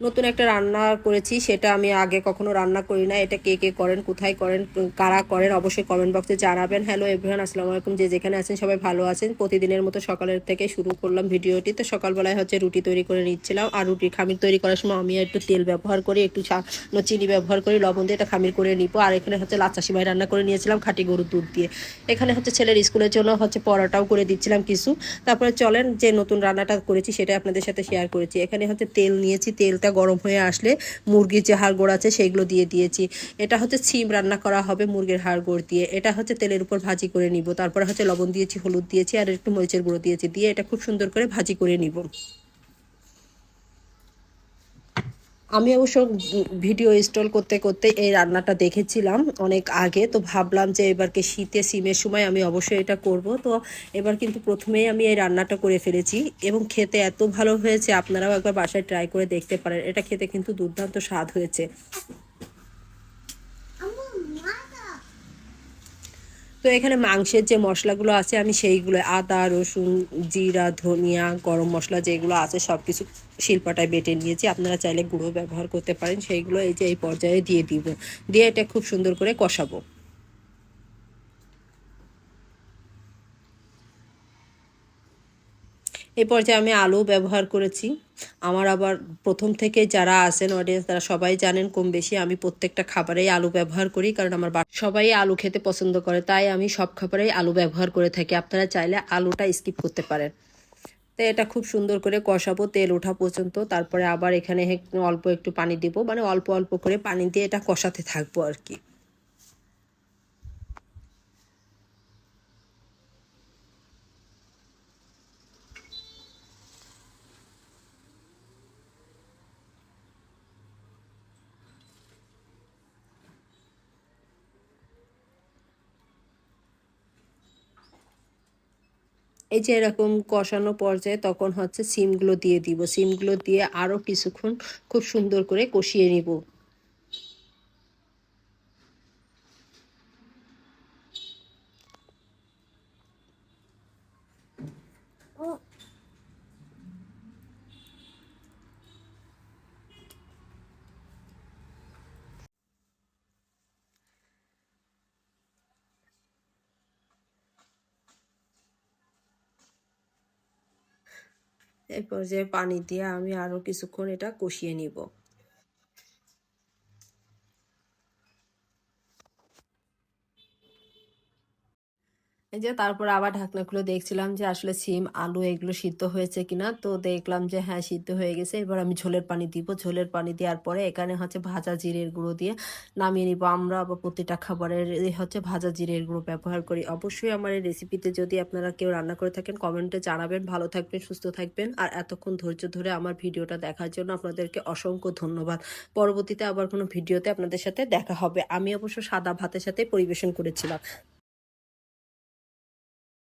নতুন একটা রান্না করেছি, সেটা আমি আগে কখনো রান্না করি না। এটা কে কে করেন, কোথায় করেন, কারা করেন, অবশ্যই কমেন্ট বক্সে জানাবেন। হ্যালো এভরিওয়ান আসসালামু আলাইকুম। যে যেখানে আছেন সবাই ভালো আছেন। প্রতিদিনের মতো সকালের থেকে শুরু করলাম ভিডিওটি। তো সকালবেলায় হচ্ছে রুটি তৈরি করে নিচ্ছিলাম। আর রুটি খামির তৈরি করার সময় আমি একটু তেল ব্যবহার করি, একটু চিনি ব্যবহার করি, লবণ দিয়ে এটা খামির করে নিব। আর এখানে হচ্ছে লাচ্চা সিমাই রান্না করে নিয়েছিলাম, খাঁটি গরুর দুধ দিয়ে। এখানে হচ্ছে ছেলের স্কুলের জন্য হচ্ছে পরোটাও করে দিচ্ছিলাম কিছু। তারপরে চলেন, যে নতুন রান্নাটা করেছি সেটা আপনাদের সাথে শেয়ার করেছি। এখানে হচ্ছে তেল নিয়েছি, তেলটা গরম হয়ে আসলে মুরগির যে হাড় গোড় আছে সেগুলো দিয়ে দিয়েছি। এটা হচ্ছে সিম রান্না করা হবে মুরগির হাড় গোড় দিয়ে। এটা হচ্ছে তেলের উপর ভাজি করে নিব। তারপরে হচ্ছে লবণ দিয়েছি, হলুদ দিয়েছি, আর একটু মরিচের গুঁড়ো দিয়েছি। দিয়ে এটা খুব সুন্দর করে ভাজি করে নিব। আমি অবশ্য ভিডিও ইনস্টল করতে করতে এই রান্নাটা দেখেছিলাম অনেক আগে, তো ভাবলাম যে এবারকে শীতে সিমের সময় আমি অবশ্যই এটা করব। তো এবার কিন্তু প্রথমেই আমি এই রান্নাটা করে ফেলেছি এবং খেতে এত ভালো হয়েছে, আপনারাও একবার বাসায় ট্রাই করে দেখতে পারেন। এটা খেতে কিন্তু দুর্দান্ত স্বাদ হয়েছে। তো এখানে মাংসের যে মশলাগুলো আছে, আমি সেইগুলো, আদা, রসুন, জিরা, ধনিয়া, গরম মশলা যেগুলো আছে সব কিছু শিল্পটায় বেটে নিয়েছি। আপনারা চাইলে গুঁড়ো ব্যবহার করতে পারেন। সেইগুলো এই যে এই পর্যায়ে দিয়ে দিব। দিয়ে এটা খুব সুন্দর করে কষাবো। এই পর্যায়ে আমি আলু ব্যবহার করেছি। আমার আবার প্রথম থেকে যারা আছেন অডিয়েন্স তারা সবাই জানেন কম বেশি আমি প্রত্যেকটা খাবারেই আলু ব্যবহার করি, কারণ আমার সবাই আলু খেতে পছন্দ করে, তাই আমি সব খাবারেই আলু ব্যবহার করে থাকি। আপনারা চাইলে আলুটা স্কিপ করতে পারেন। তো এটা খুব সুন্দর করে কষাবো, তেল ওঠা পর্যন্ত, তারপরে আবার এখানে অল্প একটু পানি দিব মানে অল্প অল্প করে পানি দিয়ে এটা কষাতে থাকব আর কি। এই যে এরকম কষানো পর্যায়ে তখন হচ্ছে সিমগুলো দিয়ে দিব। সিমগুলো দিয়ে আরও কিছুক্ষণ খুব সুন্দর করে কষিয়ে নিব। এরপর যে পানি দিয়ে আমি আরও কিছুক্ষণ এটা কষিয়ে নিব। এই যে তারপর আবার ঢাকনা খুলে দেখছিলাম যে আসলে সিম, আলু এগুলো সিদ্ধ হয়েছে কিনা, তো দেখলাম যে হ্যাঁ সিদ্ধ হয়ে গেছে। এবার আমি ঝোলের পানি দিব। ঝোলের পানি দেওয়ার পরে এখানে হচ্ছে ভাজা জিরের গুঁড়ো দিয়ে নামিয়ে নিব। আমরা আবার প্রতিটা খাবারের হচ্ছে ভাজা জিরের গুঁড়ো ব্যবহার করি। অবশ্যই আমার এই রেসিপিতে যদি আপনারা কেউ রান্না করে থাকেন কমেন্টে জানাবেন। ভালো থাকবেন, সুস্থ থাকবেন। আর এতক্ষণ ধৈর্য ধরে আমার ভিডিওটা দেখার জন্য আপনাদেরকে অসংখ্য ধন্যবাদ। পরবর্তীতে আবার কোনো ভিডিওতে আপনাদের সাথে দেখা হবে। আমি অবশ্য সাদা ভাতের সাথে পরিবেশন করেছিলাম।